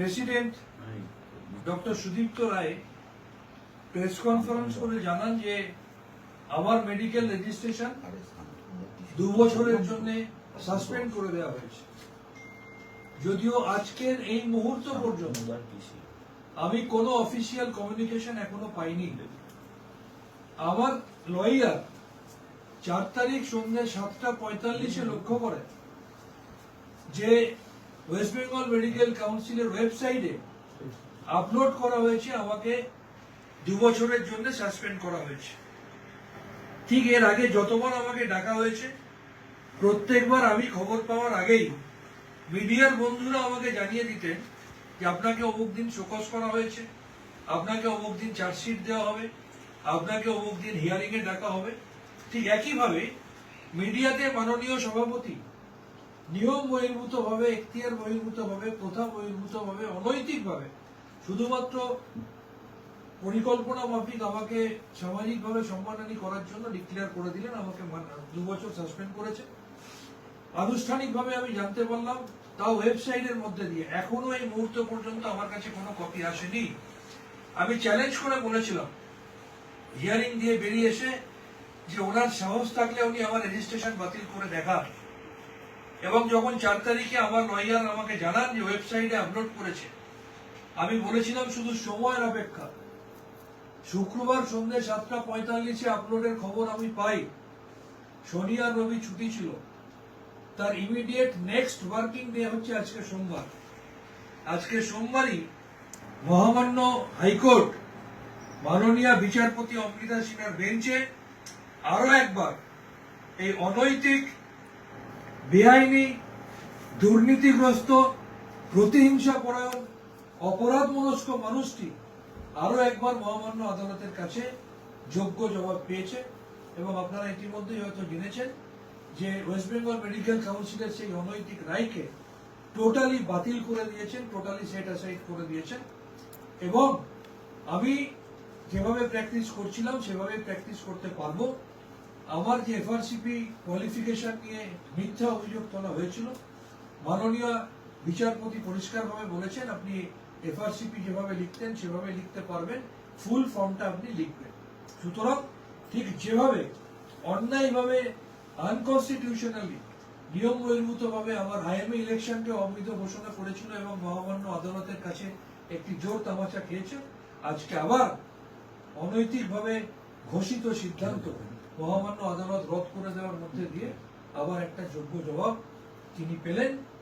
President doctor Sudipta Roy press conference করে জানান যে আমার মেডিকেল রেজিস্ট্রেশন দু বছরের জন্য সাসপেন্ড করে দেওয়া হয়েছে। যদিও আজকের এই মুহূর্ত পর্যন্ত আমি কোনো অফিসিয়াল কমিউনিকেশন এখনও পাইনি। আমার লয়ার চার তারিখ সন্ধ্যে সাতটা পঁয়তাল্লিশে লক্ষ্য করে যে ওয়েস্ট বেঙ্গল মেডিকেল কাউন্সিলের ওয়েবসাইটে আপলোড করা হয়েছে, আমাকে দু বছরের জন্য সাসপেন্ড করা হয়েছে। ঠিক এর আগে যতবার আমাকে ডাকা হয়েছে, প্রত্যেকবার আমি খবর পাওয়ার আগেই মিডিয়ার বন্ধুরা আমাকে জানিয়ে দিতেন যে আপনাকে অমুক দিন শোকস করা হয়েছে, আপনাকে অমুক দিন চার্জশিট দেওয়া হবে, আপনাকে অমুক দিন হিয়ারিং এ ডাকা হবে। ঠিক একইভাবে মিডিয়াতে মাননীয় সভাপতি নিয়ম বহির্ভূত ভাবে এখতিয়ার বহির্ভূত ভাবে প্রথা বহির্ভূত ভাবে অনৈতিক ভাবে শুধুমাত্র পরিকল্পনা মাফিক আমাকে সামাজিকভাবে সম্মানহানি করার জন্য ডিক্লেয়ার করে দিলেন, আমাকে দু বছর সাসপেন্ড করেছে। আনুষ্ঠানিকভাবে আমি জানতে পারলাম, তাও ওয়েবসাইটের মধ্যে দিয়ে। এখনও এই মুহূর্ত পর্যন্ত আমার কাছে কোনো কপি আসেনি। আমি চ্যালেঞ্জ করে বলেছিলাম হিয়ারিং দিয়ে বেরিয়ে এসে যে ওনার সাহস থাকলে উনি আমার রেজিস্ট্রেশন বাতিল করে দেখান। এবং যখন চার তারিখে আমার লয়ার আমাকে জানান যে ওয়েবসাইটে আপলোড করেছে, আমি বলেছিলাম শুধু সময়ের অপেক্ষা। শুক্রবার সন্ধ্যে সাতটা পঁয়তাল্লিশে আপলোডের খবর আমি পাই। শনি আর রবি ছুটি ছিল। তার ইমিডিয়েট নেক্সট ওয়ার্কিং ডে হচ্ছে আজকে সোমবার। আজকে সোমবারই মহামান্য হাইকোর্ট মাননীয় বিচারপতি অমৃতা সিনহার বেঞ্চে আরও একবার এই অনৈতিক বেআইনি, দুর্নীতিগ্রস্ত, প্রতিহিংসা পরায়ণ, অপরাধ মনস্ক মানুষটি আরও একবার মহামান্য আদালতের কাছে যোগ্য জবাব পেয়েছে এবং আপনারা ইতিমধ্যেই হয়তো জেনেছেন যে ওয়েস্ট বেঙ্গল মেডিকেল কাউন্সিলের সেই অনৈতিক রায়কে টোটালি বাতিল করে দিয়েছেন, টোটালি সেট অ্যাসাইড করে দিয়েছেন। এবং আমি যেভাবে প্র্যাকটিস করছিলাম, সেভাবে প্র্যাকটিস করতে পারব। আমার যে এফআরসিপি কোয়ালিফিকেশন নিয়ে মিথ্যা অভিযোগ তোলা হয়েছিল। মাননীয় বিচারপতি পরিষ্কারভাবে বলেছেন, আপনি এফআরসিপি যেভাবে লিখতেন, সেভাবে লিখতে পারবেন ফুল ফর্মটা আপনি লিখবেন। সুতরাং ঠিক যেভাবে অন্যায়ভাবে আনকনস্টিটিউশনালি নিয়ম বহির্ভূত ভাবে আমার আইএমএ ইলেকশনকে অবৈধ ঘোষণা করেছিল এবং মহামান্য আদালতের কাছে একটি জোর তামাচা খেয়েছে, আজকে আবার অনৈতিকভাবে ঘোষিত সিদ্ধান্ত। মহামান্য আদালত রদ করে দেওয়ার মধ্যে দিয়ে আবার একটা যোগ্য জবাব তিনি পেলেন।